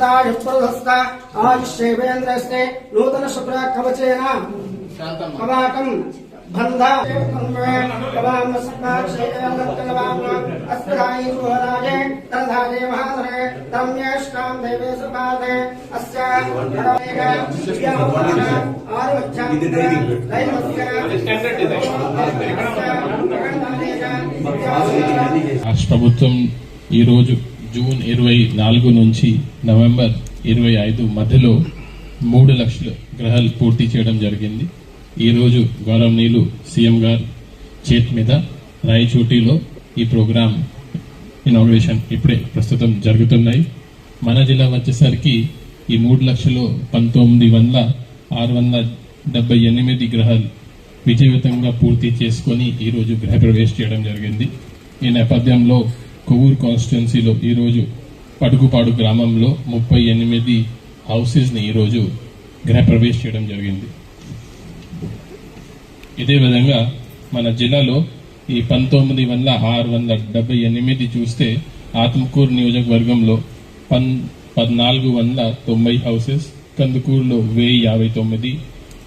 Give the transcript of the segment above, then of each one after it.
సదాయుష్ప్రదస్త ఆయుష్యేవేంద్రస్తే నూతన శుభ్ర కవచేన. కవాకం బంధ. కవామ సత్తాక్షేకవామ అస్పదాయి సుహరాజే తరధాజే మహాధరే రమ్యేష్టాం దేవే సుపాదే అస్య రాష్ట్ర ప్రభుత్వం ఈరోజు జూన్ ఇరవై నాలుగు నుంచి నవంబర్ ఇరవై ఐదు మధ్యలో మూడు లక్షల గ్రహాలు పూర్తి చేయడం జరిగింది. ఈరోజు గౌరవనీయులు సీఎం గారు చేతి మీద రాయచోటిలో ఈ ప్రోగ్రాం ఇనాగ్రేషన్ ఇప్పుడే ప్రస్తుతం జరుగుతున్నాయి. మన జిల్లా వచ్చేసరికి ఈ మూడు లక్షలు పంతొమ్మిది వందల ఆరు వందల డెబ్బై ఎనిమిది గ్రహాలు విజయవంతంగా పూర్తి చేసుకొని ఈరోజు గృహప్రవేశం చేయడం జరిగింది. ఈ నేపథ్యంలో కొవ్వూరు కాన్స్టిట్యున్సీలో ఈరోజు పడుకుపాడు గ్రామంలో ముప్పై ఎనిమిది హౌసెస్ని ఈరోజు గృహప్రవేశం చేయడం జరిగింది. ఇదే విధంగా మన జిల్లాలో ఈ పంతొమ్మిది వందల ఆరు వందల డెబ్బై ఎనిమిది చూస్తే ఆత్మకూరు నియోజకవర్గంలో పన్ పద్నాలుగు వందల తొంభై హౌసెస్ కందుకూరులో వెయ్యి యాభై తొమ్మిది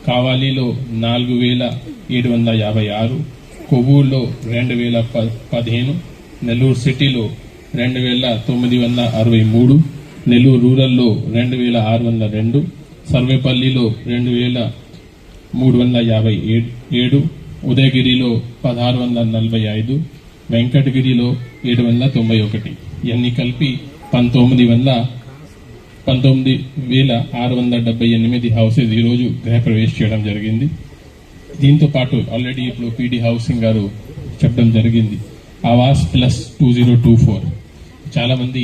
కావాలిలో నాలుగు వేల ఏడు వందల యాభై ఆరు కొవ్వూరులో రెండు వేల ప పదిహేను నెల్లూరు సిటీలో రెండు వేల తొమ్మిది వందల అరవై మూడు నెల్లూరు రూరల్లో రెండు వేల ఆరు వందల రెండు సర్వేపల్లిలో రెండు వేల మూడు వందల యాభై ఏడు ఏడు ఉదయగిరిలో పదహారు వందల నలభై ఐదు వెంకటగిరిలో ఏడు వందల తొంభై ఒకటి. ఇవన్నీ కలిపి పంతొమ్మిది వందల పంతొమ్మిది వేల ఆరు వందల డెబ్బై ఎనిమిది హౌసెస్ ఈరోజు గృహప్రవేశం చేయడం జరిగింది. దీంతో పాటు ఆల్రెడీ ఇప్పుడు పీడీ హౌసింగ్ గారు చెప్పడం జరిగింది. Awas plus two zero two four. చాలామంది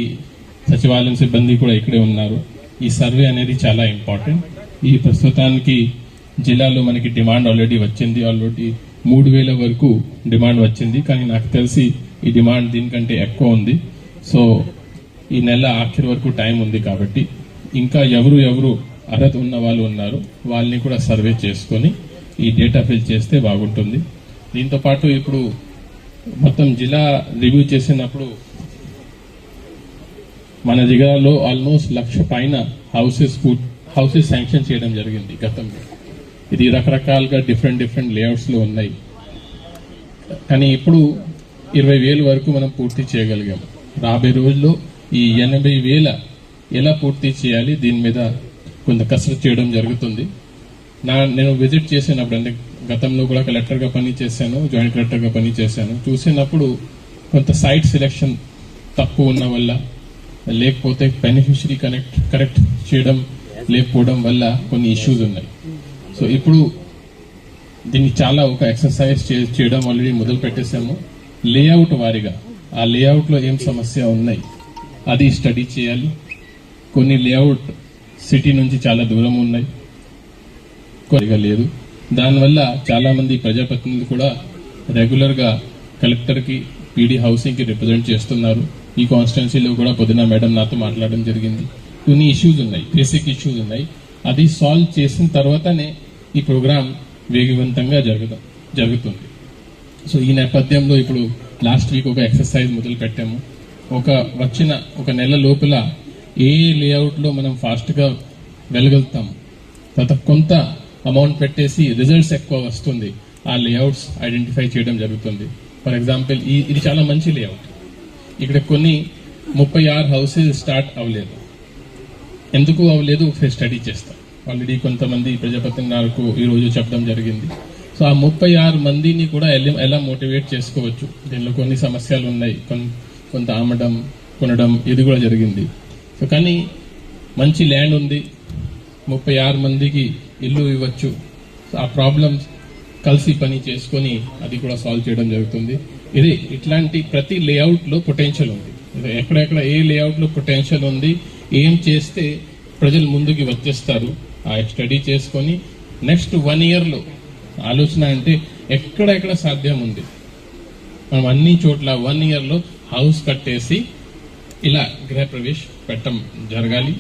సచివాలయం సిబ్బంది కూడా ఇక్కడే ఉన్నారు. ఈ సర్వే అనేది చాలా ఇంపార్టెంట్. ఈ ప్రస్తుతానికి జిల్లాలో మనకి డిమాండ్ ఆల్రెడీ వచ్చింది. ఆల్రెడీ మూడు వేల వరకు డిమాండ్ వచ్చింది. కానీ నాకు తెలిసి ఈ డిమాండ్ దీనికంటే ఎక్కువ ఉంది. సో ఈ నెల ఆఖరి వరకు టైం ఉంది కాబట్టి ఇంకా ఎవరు ఎవరు అర్హత ఉన్న వాళ్ళు ఉన్నారు వాళ్ళని కూడా సర్వే చేసుకొని ఈ డేటా ఫిల్ చేస్తే బాగుంటుంది. దీంతో పాటు ఇప్పుడు మొత్తం జిల్లా రివ్యూ చేసినప్పుడు మన జిల్లాలో ఆల్మోస్ట్ లక్ష పైన హౌసెస్ హౌసెస్ శాంక్షన్ చేయడం జరిగింది గతంలో. ఇది రకరకాలుగా డిఫరెంట్ డిఫరెంట్ లేఅవుట్స్లో ఉన్నాయి. కానీ ఇప్పుడు ఇరవై వేల వరకు మనం పూర్తి చేయగలిగాం. రాబోయే రోజుల్లో ఈ ఎనభై వేల ఎలా పూర్తి చేయాలి దీని మీద కొంత కసరత్తు చేయడం జరుగుతుంది. నా నేను విజిట్ చేసినప్పుడు అంటే గతంలో కూడా కలెక్టర్గా పనిచేశాను జాయింట్ కలెక్టర్గా పనిచేశాను. చూసినప్పుడు కొంత సైట్ సెలెక్షన్ తప్పు ఉన్న వల్ల లేకపోతే బెనిఫిషరీ కనెక్ట్ కరెక్ట్ చేయడం లేకపోవడం వల్ల కొన్ని ఇష్యూస్ ఉన్నాయి. సో ఇప్పుడు దీన్ని చాలా ఒక ఎక్సర్సైజ్ చే- చేయడం ఆల్రెడీ మొదలు పెట్టేశాము. లేఅవుట్ వారిగా ఆ లేఅవుట్లో ఏం సమస్య ఉన్నాయి? అది స్టడీ చేయాలి. కొన్ని లేఅవుట్ సిటీ నుంచి చాలా దూరం ఉన్నాయి. కొద్దిగా లేదు. దానివల్ల చాలామంది ప్రజాప్రతినిధులు కూడా రెగ్యులర్గా కలెక్టర్కి పీడీ హౌసింగ్కి రిప్రజెంట్ చేస్తున్నారు. ఈ కాన్స్టిట్యున్సీలో కూడా పొద్దున మేడం నాతో మాట్లాడడం జరిగింది. కొన్ని ఇష్యూస్ ఉన్నాయి బేసిక్ ఇష్యూస్ ఉన్నాయి. అది సాల్వ్ చేసిన తర్వాతనే ఈ ప్రోగ్రాం వేగవంతంగా జరుగుతా జరుగుతుంది. సో ఈ నేపథ్యంలో ఇప్పుడు లాస్ట్ వీక్ ఒక ఎక్సర్సైజ్ మొదలు పెట్టాము. ఒక వచ్చిన ఒక నెల లోపల ఏ లేఅవుట్లో మనం ఫాస్ట్గా వెళ్ళగలుగుతాము? తర్వాత కొంత అమౌంట్ పెట్టేసి రిజల్ట్స్ ఎక్కువ వస్తుంది ఆ లేఅవుట్స్ ఐడెంటిఫై చేయడం జరుగుతుంది. ఫర్ ఎగ్జాంపుల్ ఈ ఇది చాలా మంచి లేఅవుట్ ఇక్కడ కొన్ని ముప్పై ఆరు హౌసెస్ స్టార్ట్ అవ్వలేదు. ఎందుకు అవ్వలేదు? ఒకసారి స్టడీ చేస్తాం. ఆల్రెడీ కొంతమంది ప్రజాప్రతినిధులకు ఈ ఈరోజు చెప్పడం జరిగింది. సో ఆ ముప్పై ఆరు మందిని కూడా ఎలా- ఎలా మోటివేట్ చేసుకోవచ్చు? దీనిలో కొన్ని సమస్యలు ఉన్నాయి. కొంత అమ్మడం కొనడం ఇది కూడా జరిగింది. సో కానీ మంచి ల్యాండ్ ఉంది. ముప్పై ఆరు మందికి ఇల్లు ఇవ్వచ్చు. ఆ ప్రాబ్లమ్స్ కలిసి పని చేసుకొని అది కూడా సాల్వ్ చేయడం జరుగుతుంది. ఇది ఇట్లాంటి ప్రతి లేఅవుట్లో పొటెన్షియల్ ఉంది. ఎక్కడెక్కడ ఏ లేఅవుట్లో పొటెన్షియల్ ఉంది ఏం చేస్తే ప్రజలు ముందుకి వచ్చేస్తారు ఆ స్టడీ చేసుకొని నెక్స్ట్ వన్ ఇయర్లో ఆలోచన అంటే ఎక్కడెక్కడ సాధ్యం ఉంది. మనం అన్ని చోట్ల వన్ ఇయర్లో హౌస్ కట్టేసి ఇలా గృహప్రవేశ్ పెట్టడం జరగాలి.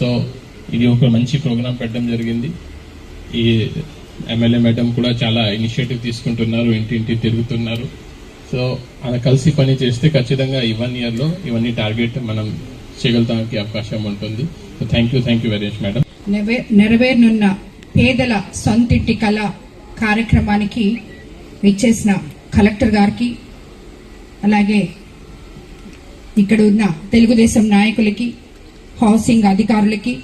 సో ఇది ఒక మంచి ప్రోగ్రాం పెట్టడం జరిగింది. ఈ ఎమ్మెల్యే మేడం కూడా చాలా ఇనిషియేటివ్ తీసుకుంటున్నారు ఇంటింటి తిరుగుతున్నారు. సో అలా కలిసి పని చేస్తే ఖచ్చితంగా ఈ వన్ ఇయర్లో ఇవన్నీ టార్గెట్ మనం చేయగలుగుతానికి అవకాశం ఉంటుంది. So thank you thank you very much madam నెరవే- పేదల సొంతింటి కళ కార్యక్రమానికి ఇచ్చేసిన కలెక్టర్ గారికి అలాగే ఇక్కడ ఉన్న తెలుగుదేశం నాయకులకి హౌసింగ్ అధికారులకి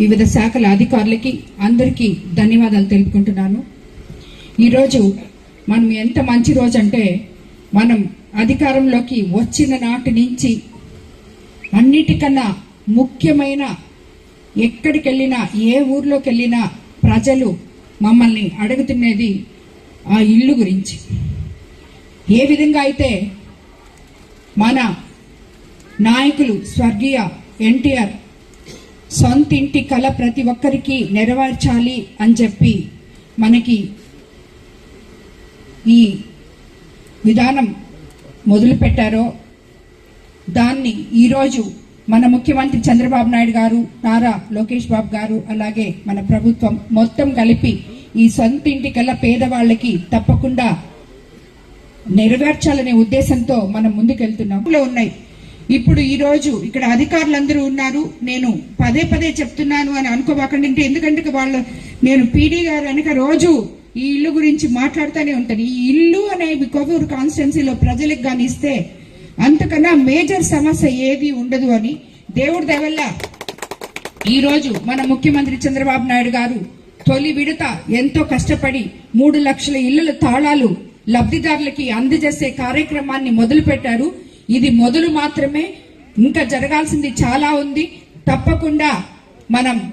వివిధ శాఖల అధికారులకి అందరికీ ధన్యవాదాలు తెలుపుకుంటున్నాను. ఈరోజు మనం ఎంత మంచి రోజు అంటే మనం అధికారంలోకి వచ్చిన నాటి నుంచి అన్నిటికన్నా ముఖ్యమైన ఎక్కడికి వెళ్ళినా ఏ ఊర్లోకి వెళ్ళినా ప్రజలు మమ్మల్ని అడుగుతున్నది ఆ ఇల్లు గురించి. ఏ విధంగా అయితే మన నాయకులు స్వర్గీయ ఎన్టీఆర్ సొంతింటి కళ ప్రతి ఒక్కరికి నెరవేర్చాలి అని చెప్పి మనకి ఈ విధానం మొదలుపెట్టారో దాన్ని ఈరోజు మన ముఖ్యమంత్రి చంద్రబాబు నాయుడు గారు నారా లోకేష్ బాబు గారు అలాగే మన ప్రభుత్వం మొత్తం కలిపి ఈ సొంతింటి కల్లా పేదవాళ్ళకి తప్పకుండా నెరవేర్చాలనే ఉద్దేశంతో మనం ముందుకెళ్తున్నాం. ఉన్నాయి. ఇప్పుడు ఈరోజు ఇక్కడ అధికారులందరూ ఉన్నారు. నేను పదే పదే చెప్తున్నాను అని అనుకోబాకండి. అంటే ఎందుకంటే వాళ్ళు నేను పీడీ గారు వెనక రోజు ఈ ఇల్లు గురించి మాట్లాడుతూనే ఉంటాను. ఈ ఇల్లు అనేవి కొవ్వూరు కాన్స్టిట్యున్సీలో ప్రజలకు కానీ ఇస్తే అంతకన్నా మేజర్ సమస్య ఏది ఉండదు అని దేవుడి దయవల్ల ఈ రోజు మన ముఖ్యమంత్రి చంద్రబాబు నాయుడు గారు తొలి విడత ఎంతో కష్టపడి మూడు లక్షల ఇళ్ళ తాళాలు లబ్ధిదారులకి అందజేసే కార్యక్రమాన్ని మొదలుపెట్టారు. ఇది మొదలు మాత్రమే. ఇంకా జరగాల్సింది చాలా ఉంది. తప్పకుండా మనం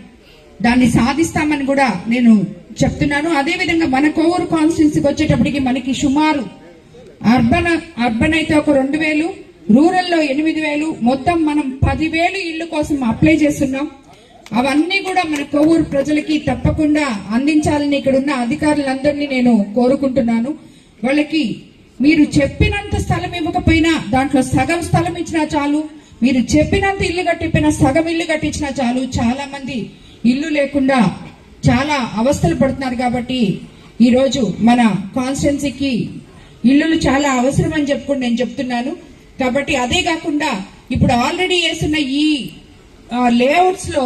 దాన్ని సాధిస్తామని కూడా నేను చెప్తున్నాను. అదేవిధంగా మన కోవూరు కాన్స్టిట్యున్సీకి వచ్చేటప్పటికి మనకి సుమారు అర్బన్ అర్బన్ అయితే ఒక రెండు వేలు రూరల్లో ఎనిమిది వేలు మొత్తం మనం పదివేలు ఇల్లు కోసం అప్లై చేస్తున్నాం. అవన్నీ కూడా మన కొవ్వూరు ప్రజలకి తప్పకుండా అందించాలని ఇక్కడ ఉన్న అధికారులందరినీ నేను కోరుకుంటున్నాను. వాళ్ళకి మీరు చెప్పినంత స్థలం ఇవ్వకపోయినా దాంట్లో సగం స్థలం ఇచ్చినా చాలు. మీరు చెప్పినంత ఇల్లు కట్టిపోయినా సగం ఇల్లు కట్టించినా చాలు. చాలా మంది ఇల్లు లేకుండా చాలా అవస్థలు పడుతున్నారు కాబట్టి ఈరోజు మన కాన్స్టిట్యున్సీకి ఇల్లులు చాలా అవసరం అని చెప్పుకుని నేను చెప్తున్నాను. కాబట్టి అదే కాకుండా ఇప్పుడు ఆల్రెడీ వేస్తున్న ఈ లేఅవుట్స్లో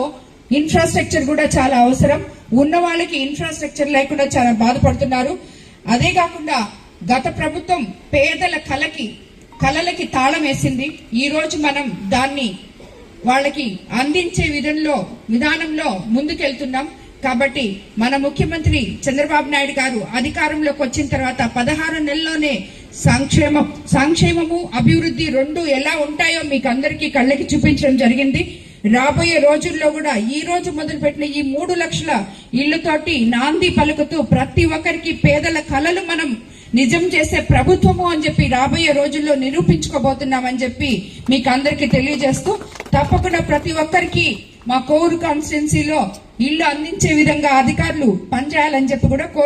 ఇన్ఫ్రాస్ట్రక్చర్ కూడా చాలా అవసరం. ఉన్న వాళ్ళకి ఇన్ఫ్రాస్ట్రక్చర్ లేకుండా చాలా బాధపడుతున్నారు. అదే కాకుండా గత ప్రభుత్వం పేదల కలకి కలలకి తాళం వేసింది. ఈరోజు మనం దాన్ని వాళ్ళకి అందించే విధంలో విధానంలో ముందుకెళ్తున్నాం. కాబట్టి మన ముఖ్యమంత్రి చంద్రబాబు నాయుడు గారు అధికారంలోకి వచ్చిన తర్వాత పదహారు నెలల్లోనే సంక్షేమం సంక్షేమము అభివృద్ధి రెండు ఎలా ఉంటాయో మీకు అందరికీ కళ్ళకి చూపించడం జరిగింది. రాబోయే రోజుల్లో కూడా ఈ రోజు మొదలుపెట్టిన ఈ మూడు లక్షల ఇళ్ళతోటి నాంది పలుకుతూ ప్రతి ఒక్కరికి పేదల కలలు మనం నిజం చేసే ప్రభుత్వము అని చెప్పి రాబోయే రోజుల్లో నిరూపించుకోబోతున్నామని చెప్పి మీకు అందరికీ తెలియజేస్తూ తప్పకుండా ప్రతి ఒక్కరికి మా కోరు కాన్స్టిట్యున్సీలో ఇల్లు అందించే విధంగా అధికారులు పనిచేయాలని చెప్పి కూడా కోరు